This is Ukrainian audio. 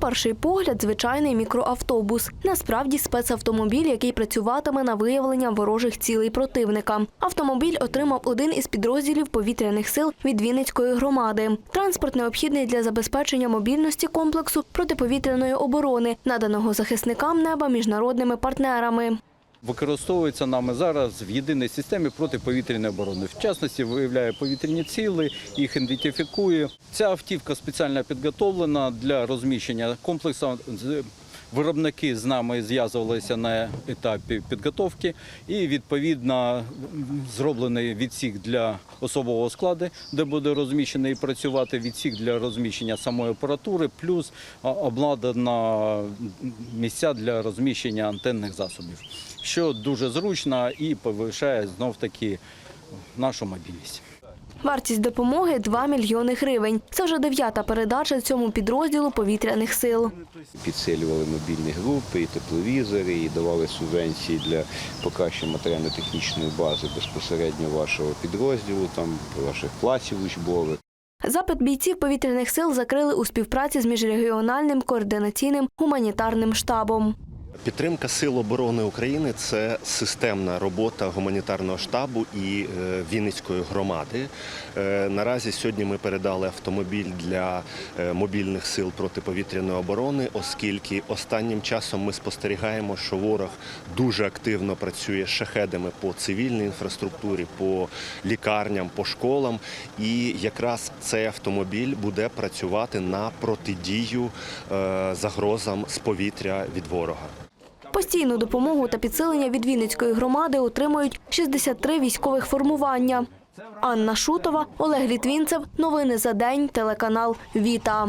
перший погляд, звичайний мікроавтобус. Насправді спецавтомобіль, який працюватиме на виявлення ворожих цілей противника. Автомобіль отримав один із підрозділів повітряних сил від Вінницької громади. Транспорт необхідний для забезпечення мобільності комплексу протиповітряної оборони, наданого захисникам неба міжнародними партнерами. Використовується нами зараз в єдиній системі протиповітряної оборони. В частності виявляє повітряні ціли, їх ідентифікує. Ця автівка спеціально підготовлена для розміщення комплексу. Виробники з нами зв'язувалися на етапі підготовки і відповідно зроблений відсік для особового складу, де буде розміщений і працювати відсік для розміщення самої апаратури, плюс а, обладнана місця для розміщення антенних засобів, що дуже зручно і повишає знов таки нашу мобільність. Вартість допомоги 2 мільйони гривень. Це вже дев'ята передача цьому підрозділу повітряних сил. Підсилювали мобільні групи, і тепловізори, і давали субвенції для покращення матеріально-технічної бази безпосередньо вашого підрозділу, там ваших класів учбових. Запит бійців повітряних сил закрили у співпраці з міжрегіональним координаційним гуманітарним штабом. Підтримка Сил оборони України це системна робота гуманітарного штабу і е, Вінницької громади. Е, Наразі сьогодні ми передали автомобіль для е, мобільних сил протиповітряної оборони, оскільки останнім часом ми спостерігаємо, що ворог дуже активно працює шахедами по цивільній інфраструктурі, по лікарням, по школам. І якраз цей автомобіль буде працювати на протидію загрозам з повітря від ворога. Постійну допомогу та підсилення від Вінницької громади отримують 63 військових формування. Анна Шутова, Олег Літвінцев. Новини за день. Телеканал Віта.